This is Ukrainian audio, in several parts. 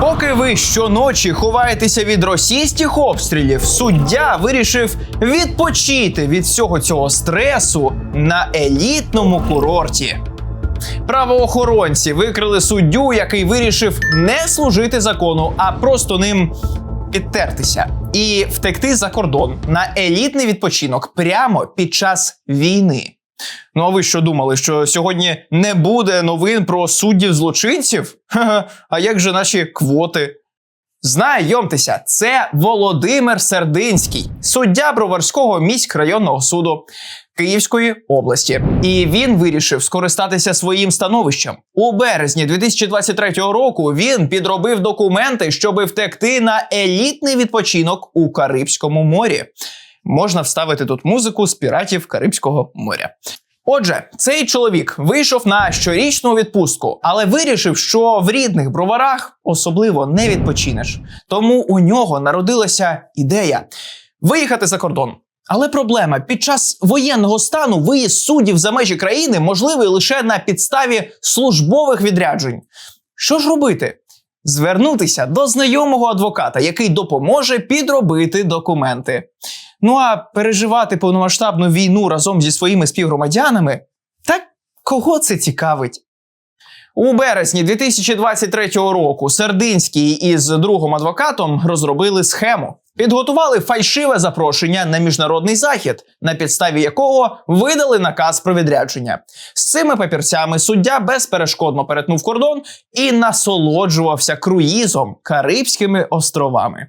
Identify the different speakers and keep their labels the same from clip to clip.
Speaker 1: Поки ви щоночі ховаєтеся від російських обстрілів, суддя вирішив відпочити від всього цього стресу на елітному курорті. Правоохоронці викрили суддю, який вирішив не служити закону, а просто ним підтертися і втекти за кордон на елітний відпочинок прямо під час війни. Ну а ви що думали, що сьогодні не буде новин про суддів злочинців? А як же наші квоти? Знайомтеся, це Володимир Сердинський, суддя Броварського міськрайонного суду Київської області. І він вирішив скористатися своїм становищем. У березні 2023 року він підробив документи, щоб втекти на елітний відпочинок у Карибському морі. Можна вставити тут музику з піратів Карибського моря. Отже, цей чоловік вийшов на щорічну відпустку, але вирішив, що в рідних броварах особливо не відпочинеш. Тому у нього народилася ідея виїхати за кордон. Але проблема під час воєнного стану виїзд суддів за межі країни можливий лише на підставі службових відряджень. Що ж робити? Звернутися до знайомого адвоката, який допоможе підробити документи. Ну а переживати повномасштабну війну разом зі своїми співгромадянами так кого це цікавить? У березні 2023 року Сердинський із другим адвокатом розробили схему. Підготували фальшиве запрошення на міжнародний захід, на підставі якого видали наказ про відрядження. З цими папірцями суддя безперешкодно перетнув кордон і насолоджувався круїзом Карибськими островами.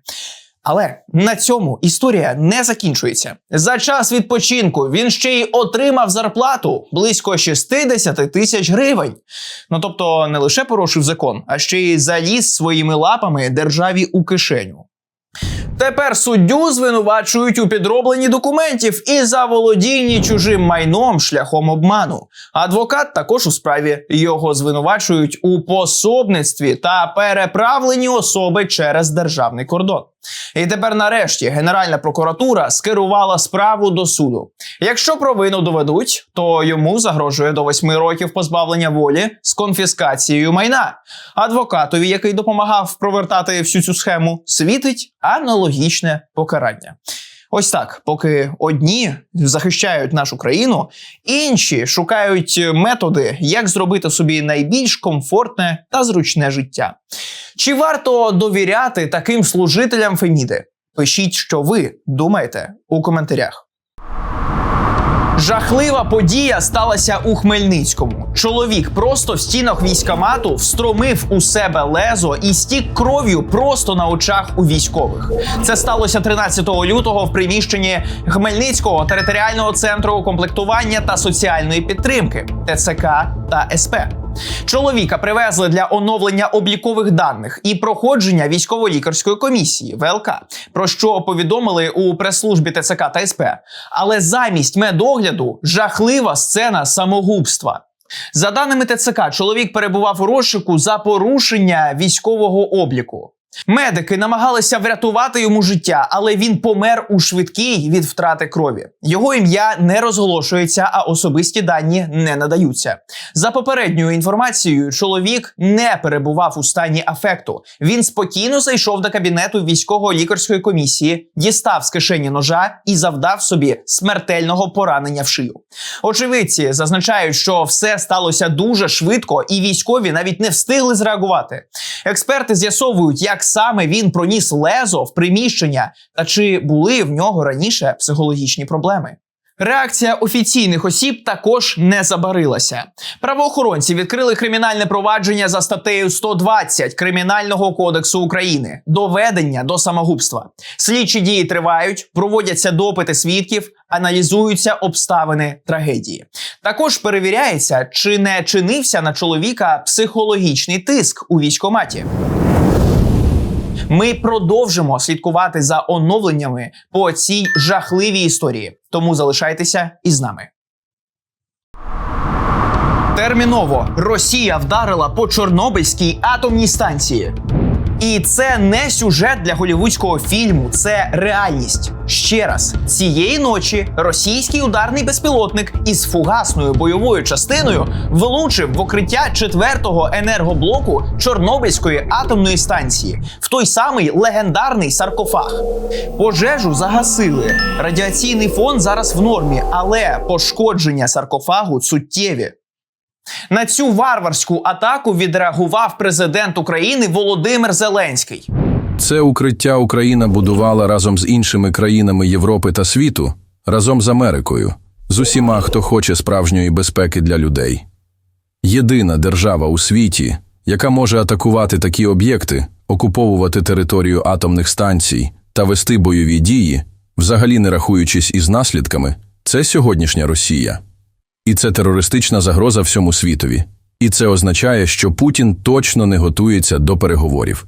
Speaker 1: Але на цьому історія не закінчується. За час відпочинку він ще й отримав зарплату близько 60 тисяч гривень. Ну тобто не лише порушив закон, а ще й заліз своїми лапами державі у кишеню. Тепер суддю звинувачують у підробленні документів і заволодінні чужим майном шляхом обману. Адвокат також у справі його звинувачують у пособництві та переправленні особи через державний кордон. І тепер, нарешті, Генеральна прокуратура скерувала справу до суду. Якщо провину доведуть, то йому загрожує до 8 років позбавлення волі з конфіскацією майна. Адвокатові, який допомагав провертати всю цю схему, світить аналогічне покарання. Ось так, поки одні захищають нашу країну, інші шукають методи, як зробити собі найбільш комфортне та зручне життя. Чи варто довіряти таким служителям Феміди? Пишіть, що ви думаєте у коментарях. Жахлива подія сталася у Хмельницькому. Чоловік просто в стінах військомату встромив у себе лезо і стік кров'ю просто на очах у військових. Це сталося 13 лютого в приміщенні Хмельницького територіального центру комплектування та соціальної підтримки ТЦК та СП. Чоловіка привезли для оновлення облікових даних і проходження військово-лікарської комісії ВЛК, про що повідомили у прес-службі ТЦК та СП. Але замість медогляду жахлива сцена самогубства. За даними ТЦК, чоловік перебував у розшуку за порушення військового обліку. Медики намагалися врятувати йому життя, але він помер у швидкій від втрати крові. Його ім'я не розголошується, а особисті дані не надаються. За попередньою інформацією, чоловік не перебував у стані афекту. Він спокійно зайшов до кабінету військово-лікарської комісії, дістав з кишені ножа і завдав собі смертельного поранення в шию. Очевидці зазначають, що все сталося дуже швидко, і військові навіть не встигли зреагувати. Експерти з'ясовують, як саме він проніс лезо в приміщення та чи були в нього раніше психологічні проблеми. Реакція офіційних осіб також не забарилася. Правоохоронці відкрили кримінальне провадження за статтею 120 Кримінального кодексу України доведення до самогубства. Слідчі дії тривають, проводяться допити свідків, аналізуються обставини трагедії. Також перевіряється, чи не чинився на чоловіка психологічний тиск у військкоматі. Ми продовжимо слідкувати за оновленнями по цій жахливій історії. Тому залишайтеся із нами. Терміново Росія вдарила по Чорнобильській атомній станції. І це не сюжет для голівудського фільму, це реальність. Ще раз, цієї ночі російський ударний безпілотник із фугасною бойовою частиною влучив в укриття четвертого енергоблоку Чорнобильської атомної станції в той самий легендарний саркофаг. Пожежу загасили. Радіаційний фон зараз в нормі, але пошкодження саркофагу суттєві. На цю варварську атаку відреагував президент України Володимир Зеленський.
Speaker 2: Це укриття Україна будувала разом з іншими країнами Європи та світу, разом з Америкою, з усіма, хто хоче справжньої безпеки для людей. Єдина держава у світі, яка може атакувати такі об'єкти, окуповувати територію атомних станцій та вести бойові дії, взагалі не рахуючись із наслідками, це сьогоднішня Росія. І це терористична загроза всьому світові. І це означає, що Путін точно не готується до переговорів.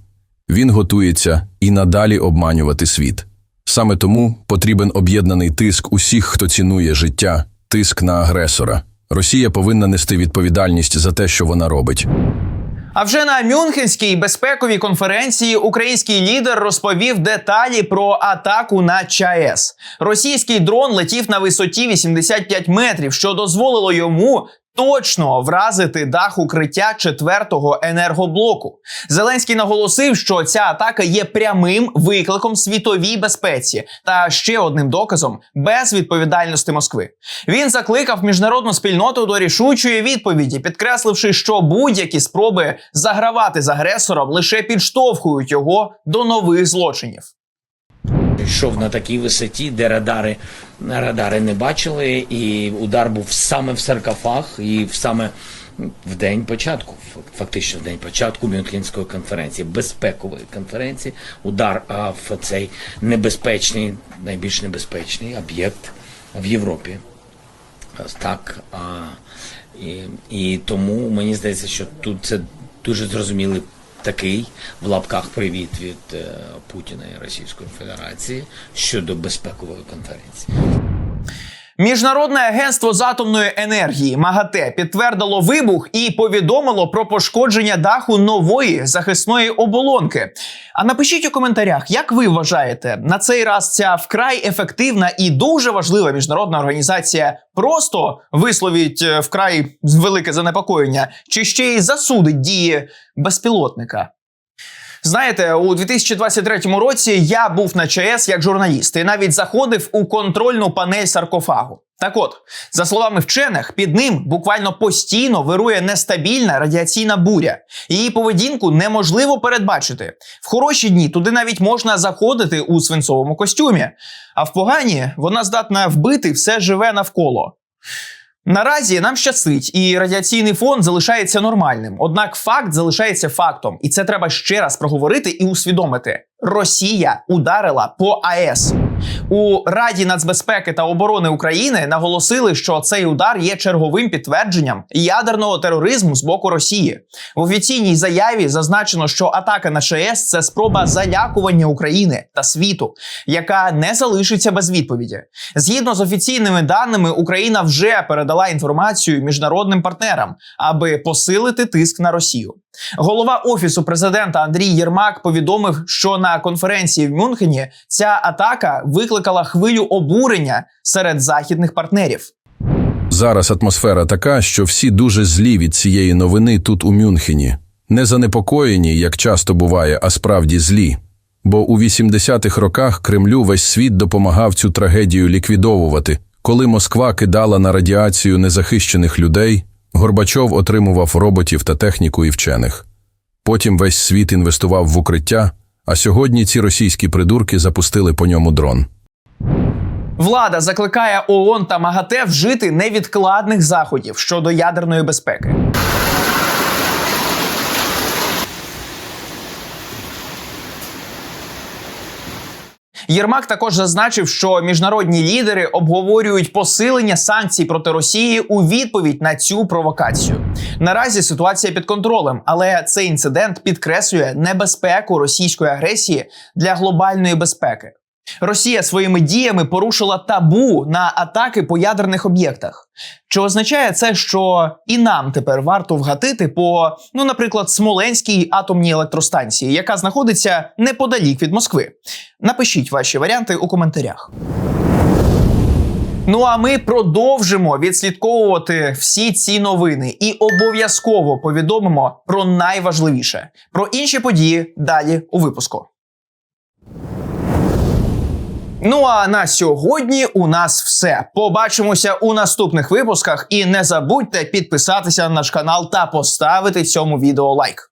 Speaker 2: Він готується і надалі обманювати світ. Саме тому потрібен об'єднаний тиск усіх, хто цінує життя, тиск на агресора. Росія повинна нести відповідальність за те, що вона робить.
Speaker 1: А вже на Мюнхенській безпековій конференції український лідер розповів деталі про атаку на ЧАЕС. Російський дрон летів на висоті 85 метрів, що дозволило йому. Точно вразити дах укриття четвертого енергоблоку. Зеленський наголосив, що ця атака є прямим викликом світовій безпеці та ще одним доказом безвідповідальності Москви. Він закликав міжнародну спільноту до рішучої відповіді, підкресливши, що будь-які спроби загравати з агресором лише підштовхують його до нових злочинів.
Speaker 3: Йшов на такій висоті, де радари, радари не бачили, і удар був саме в саркофаг, і саме в день початку, фактично в день початку Мюнхенської конференції, безпекової конференції, удар в цей небезпечний, найбільш небезпечний об'єкт в Європі. Так, і, і тому мені здається, що тут це дуже зрозумілий такий в лапках привіт від е, Путіна і Російської Федерації щодо безпекової конференції.
Speaker 1: Міжнародне агентство з атомної енергії МАГАТЕ підтвердило вибух і повідомило про пошкодження даху нової захисної оболонки. А напишіть у коментарях, як ви вважаєте, на цей раз ця вкрай ефективна і дуже важлива міжнародна організація просто висловить е, вкрай велике занепокоєння, чи ще й засудить дії безпілотника? Знаєте, у 2023 році я був на ЧАЕС як журналіст і навіть заходив у контрольну панель саркофагу. Так от, за словами вчених, під ним буквально постійно вирує нестабільна радіаційна буря. Її поведінку неможливо передбачити. В хороші дні туди навіть можна заходити у свинцовому костюмі, а в погані вона здатна вбити все живе навколо. Наразі нам щастить, і радіаційний фон залишається нормальним. Однак факт залишається фактом, і це треба ще раз проговорити і усвідомити. Росія ударила по АЕС. У Раді нацбезпеки та оборони України наголосили, що цей удар є черговим підтвердженням ядерного тероризму з боку Росії. В офіційній заяві зазначено, що атака на ЧАЕС – це спроба залякування України та світу, яка не залишиться без відповіді. Згідно з офіційними даними, Україна вже передала інформацію міжнародним партнерам, аби посилити тиск на Росію. Голова офісу президента Андрій Єрмак повідомив, що на конференції в Мюнхені ця атака викликала хвилю обурення серед західних партнерів.
Speaker 2: Зараз атмосфера така, що всі дуже злі від цієї новини тут у Мюнхені. Не занепокоєні, як часто буває, а справді злі. Бо у 80-х роках Кремлю весь світ допомагав цю трагедію ліквідовувати. Коли Москва кидала на радіацію незахищених людей, Горбачов отримував роботів та техніку і вчених. Потім весь світ інвестував в укриття, а сьогодні ці російські придурки запустили по ньому дрон.
Speaker 1: Влада закликає ООН та МАГАТЕ вжити невідкладних заходів щодо ядерної безпеки. Єрмак також зазначив, що міжнародні лідери обговорюють посилення санкцій проти Росії у відповідь на цю провокацію. Наразі ситуація під контролем, але цей інцидент підкреслює небезпеку російської агресії для глобальної безпеки. Росія своїми діями порушила табу на атаки по ядерних об'єктах. Чи означає це, що і нам тепер варто вгатити по, ну, наприклад, Смоленській атомній електростанції, яка знаходиться неподалік від Москви? Напишіть ваші варіанти у коментарях. Ну а ми продовжимо відслідковувати всі ці новини і обов'язково повідомимо про найважливіше про інші події далі у випуску. Ну а на сьогодні у нас все. Побачимося у наступних випусках. І не забудьте підписатися на наш канал та поставити цьому відео лайк.